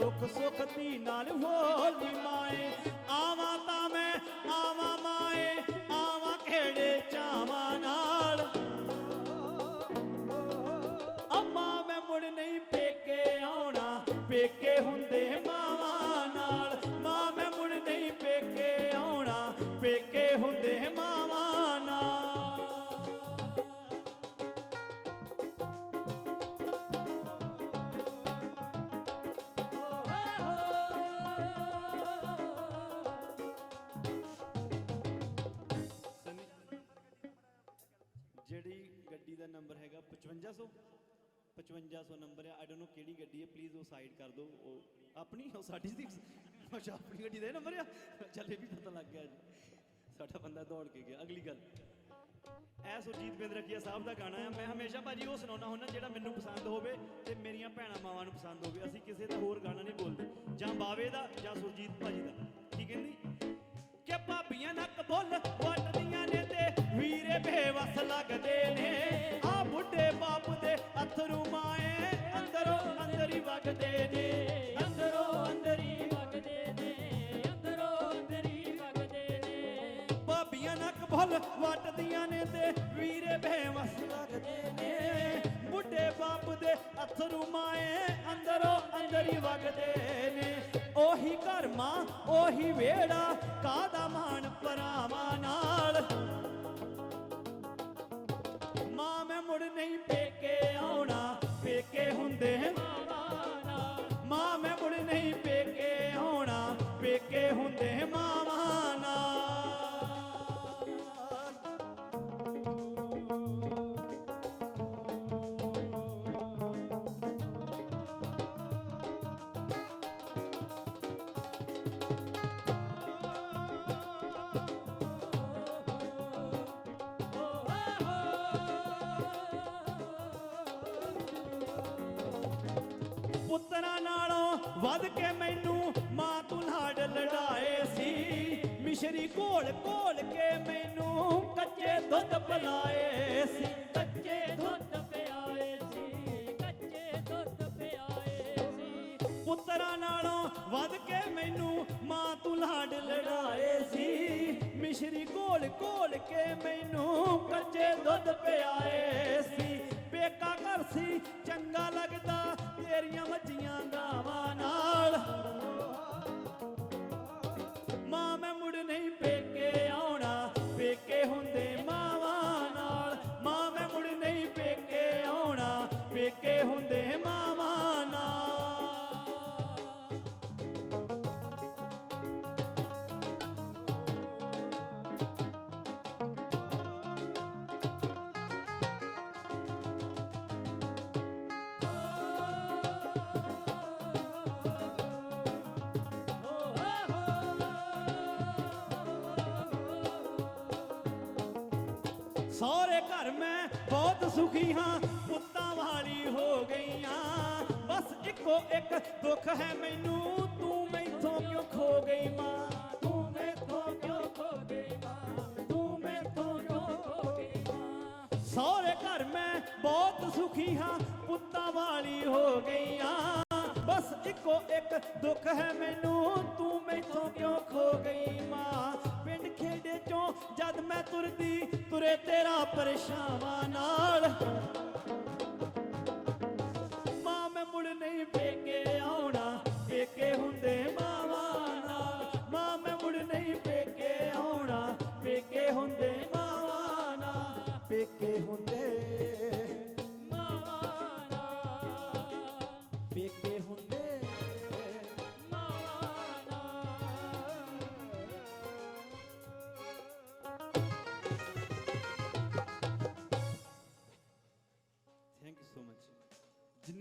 ਦੁੱਖ ਸੁੱਖ ਧੀ ਨਾਲ ਹੋਲੀ ਮਾਏ। ਆਵਾਂ ਤਾਂ ਮੈਂ, ਆਵਾਂ ਮਾਏ, ਆਵਾਂ ਖੇੜੇ ਚਾਵਾਂ ਨਾਲ। ਅੰਮਾ, ਮੈਂ ਮੁੜ ਨਹੀਂ ਪੇਕੇ ਆਉਣਾ। ਪੇਕੇ ਹੁੰਦੇ ਮਾਵਾਂ ਨਾਲ। ਮਾਂ, ਮੈਂ ਮੁੜ ਨਹੀਂ ਪੇਕੇ ਆਉਣਾ। ਪੇਕੇ 5500 5500 ਨੰਬਰ ਹੈ। ਆਈ ਡੋਨਟ ਨੋ ਕਿਹੜੀ ਗੱਡੀ ਹੈ। ਪਲੀਜ਼ ਉਹ ਸਾਈਡ ਕਰ ਦਿਓ। ਉਹ ਆਪਣੀ ਉਹ ਸਾਡੀ ਸੀ। ਅੱਛਾ ਆਪਣੀ ਗੱਡੀ ਦਾ ਨੰਬਰ ਆ। ਚੱਲ ਵੀ ਪਤਾ ਲੱਗ ਗਿਆ ਜੀ। ਸਾਡਾ ਬੰਦਾ ਦੌੜ ਕੇ ਗਿਆ। ਅਗਲੀ ਗੱਲ। ਐ ਸੁਰਜੀਤ ਬਿੰਦਰਖੀਆ ਸਾਹਿਬ ਦਾ ਗਾਣਾ ਆ ਮੈਂ ਹਮੇਸ਼ਾ ਭਾਜੀ ਉਹ ਸੁਣਾਉਣਾ ਹੁੰਦਾ ਜਿਹੜਾ ਮੈਨੂੰ ਪਸੰਦ ਹੋਵੇ ਤੇ ਮੇਰੀਆਂ ਭੈਣਾਂ ਮਾਵਾਂ ਨੂੰ ਪਸੰਦ ਹੋਵੇ। ਅਸੀਂ ਕਿਸੇ ਦਾ ਹੋਰ ਗਾਣਾ ਨਹੀਂ ਬੋਲਦੇ। ਜਾਂ ਬਾਵੇ ਦਾ ਜਾਂ ਸੁਰਜੀਤ ਭਾਜੀ ਦਾ। ਕੀ ਕਹਿੰਦੀ ਕਿ ਭਾਬੀਆਂ ਨੱਕ ਬੁੱਲ ਵੱਟਦੀਆਂ ਨੇ ਤੇ ਵੀਰੇ ਬੇਵਸ ਲੱਗਦੇ ਨੇ। ਅਥਰੂ ਮਾਏ, ਅੰਦਰੋਂ ਅੰਦਰ ਹੀ ਵਗਦੇ ਨੇ। ਅੰਦਰੋਂ ਅੰਦਰ ਹੀ ਵਗਦੇ ਨੇ। ਅੰਦਰੋਂ ਅੰਦਰੀ ਵਗਦੇ ਨੇ। ਭਾਬੀਆਂ ਨੱਕ ਬੁੱਲ ਵੱਟਦੀਆਂ ਨੇ ਤੇ ਵੀਰੇ ਬੇਵਸ ਲੱਗਦੇ ਨੇ। ਬੁੱਢੇ ਬਾਪ ਦੇ ਅਥਰੂ ਮਾਏ, ਅੰਦਰੋਂ ਅੰਦਰ ਹੀ ਵਗਦੇ ਨੇ। ਉਹੀ ਘਰ ਮਾਂ, ਉਹੀ ਵੇੜਾ ਕਾਦਾ ਮਾਣ ਪੁੱਤਰਾਂ ਨਾਲੋਂ ਵੱਧ ਕੇ ਮੈਨੂੰ ਮਾਂ ਤੂੰ ਲਾਡ ਲੜਾਏ ਸੀ। ਮਿਸ਼ਰੀ ਘੋਲ ਘੋਲ ਕੇ ਮੈਨੂੰ ਕੱਚੇ ਦੁੱਧ ਪਿਲਾਏ ਸੀ। ਕੱਚੇ ਦੁੱਧ ਪਿਆਏ ਸੀ। ਕੱਚੇ ਦੁੱਧ ਪਿਆਏ ਸੀ। ਪੁੱਤਰਾਂ ਨਾਲੋਂ ਵੱਧ ਕੇ ਮੈਨੂੰ ਮਾਂ ਤੂੰ ਲਾਡ ਲੜਾਏ ਸੀ। ਮਿਸ਼ਰੀ ਘੋਲ ਘੋਲ ਕੇ ਮੈਨੂੰ ਕੱਚੇ ਦੁੱਧ ਪਿਆਏ আমার ਸਹੁਰੇ ਘਰ ਮੈਂ ਬਹੁਤ ਸੁਖੀ ਹਾਂ, ਪੁੱਤਾਂ ਵਾਲੀ ਹੋ ਗਈਆਂ। ਬਸ ਇੱਕੋ ਇੱਕ ਦੁੱਖ ਹੈ ਮੈਨੂੰ, ਤੂੰ ਮੈਥੋਂ ਕਿਉਂ ਖੋ ਗਈ ਮਾਂ? ਤੂੰ ਮੈਥੋਂ ਕਿਉਂ ਖੋ ਗਈ ਮਾਂ? ਤੂੰ ਮੈਥੋਂ ਕਿਉਂ ਖੋ ਗਈ ਮਾਂ? ਸਹੁਰੇ ਘਰ ਮੈਂ ਬਹੁਤ ਸੁਖੀ ਹਾਂ, ਪੁੱਤਾਂ ਵਾਲੀ ਹੋ ਗਈਆਂ। ਬਸ ਇੱਕੋ ਇੱਕ ਦੁੱਖ ਹੈ ਮੈਨੂੰ, ਤੂੰ ਮੈਥੋਂ ਕਿਉਂ ਖੋ ਗਈ ਮਾਂ? ਪਿੰਡ ਖੇੜੇ ਚੋਂ ਜਦ ਮੈਂ ਤੁਰਦੀ ਤੁਰੇ ਤੇਰਾ ਪਰਛਾਵਾਂ ਨਾਲ